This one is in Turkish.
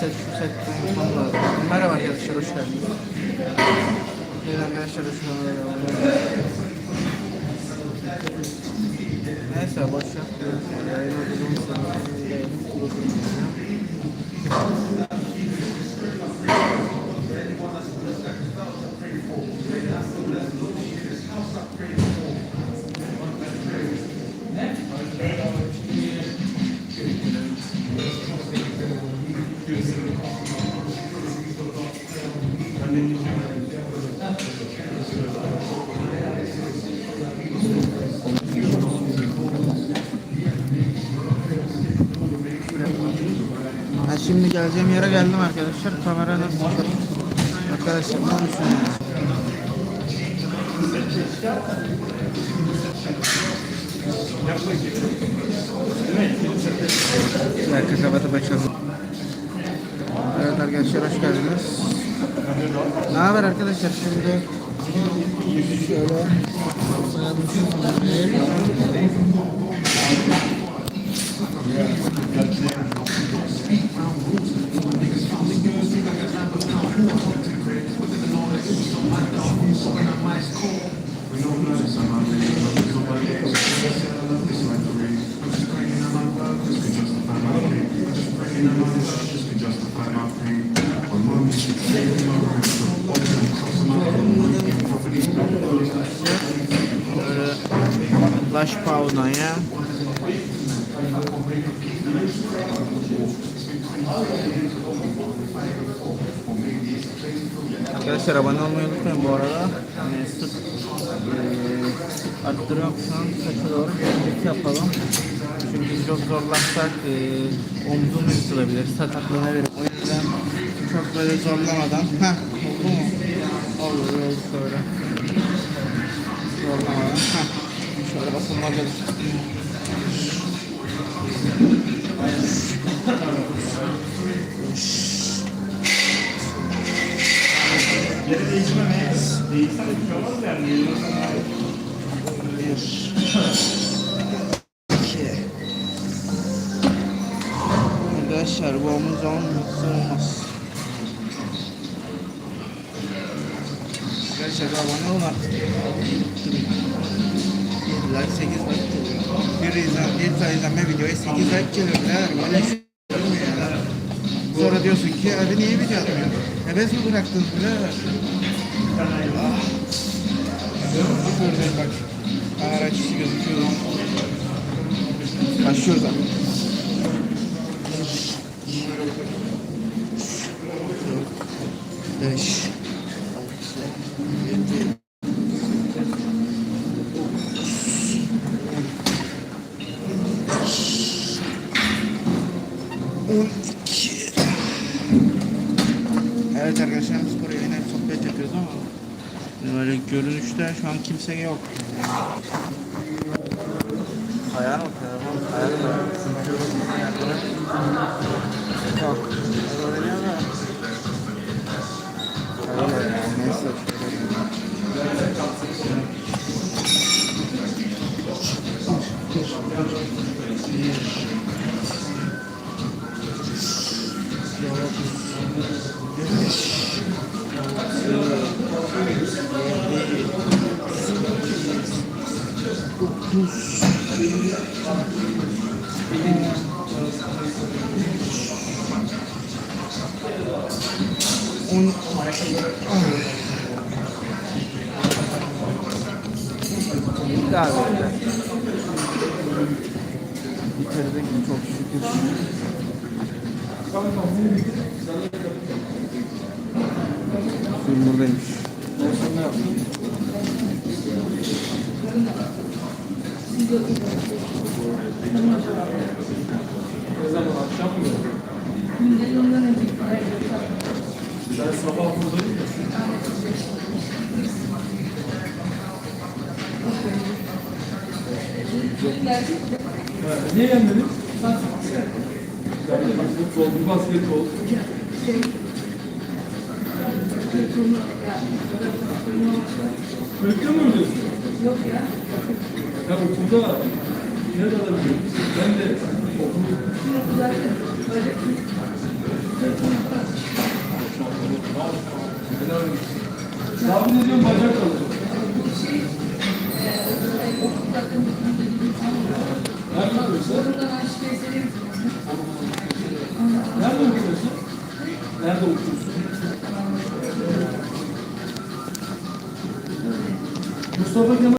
şu set yapmam lazım. Merhaba arkadaşlar hoş geldiniz. Evet arkadaşlar hoş geldiniz. Neyse boş ver. Yayını uzun süre yayını kurulduğunu Ben şimdi geleceğim yere geldim arkadaşlar. Kamera nasıl? Arkadaşlar ne düşünüyorsunuz? Dakika kapatıp açalım. Ne haber arkadaşlar şimdi? Şöyle Laş Pauna'ya Arkadaşlar abone olmayı unutmayın bu arada. Yani sık eee arttırıyorum şu an saça doğru bir yapalım. Çünkü çok zorlarsak eee omzum yırtılabilir, sakatlanabilir. O yüzden çok böyle zorlamadan. Heh, oldu mu? Oldu, oldu şöyle. Zorlamadan. Heh. Şöyle basılmacadır. Geri değişmemeye Bir. İki. Arkadaşlar bu omuz olmaz. Arkadaşlar abone olun artık. Like 8 like geliyor. Bir izlen, bir izlenme videoya 8 like geliyor. Birader böyle şey. Sonra diyorsun ki hadi niye video atmıyorsun? Heves mi bıraktın birader? Şöyle bak. Kamera açısı gözüküyor. Başlıyoruz abi. Beş. altı, yedi, on iki. Evet arkadaşlar böyle görünüşte şu an kimse yok. Ayağına bak telefon. Ayağına bak. Yok. Un... Daha böyle. Bitirdik çok şükür. Suyum buradaymış. Ne zaman akşam mı? Ben sabah buradayım gelmedin? Yani futbol, basketbol. Bekliyor mu ödüyorsun? Yok ya. Ya okulda ne kadar görürüz? Ben de okul... Tahmin ediyorum bacak alacak. Nerede okuyorsun? Nerede okuyorsun? Nerede okuyorsun? Mustafa Kemal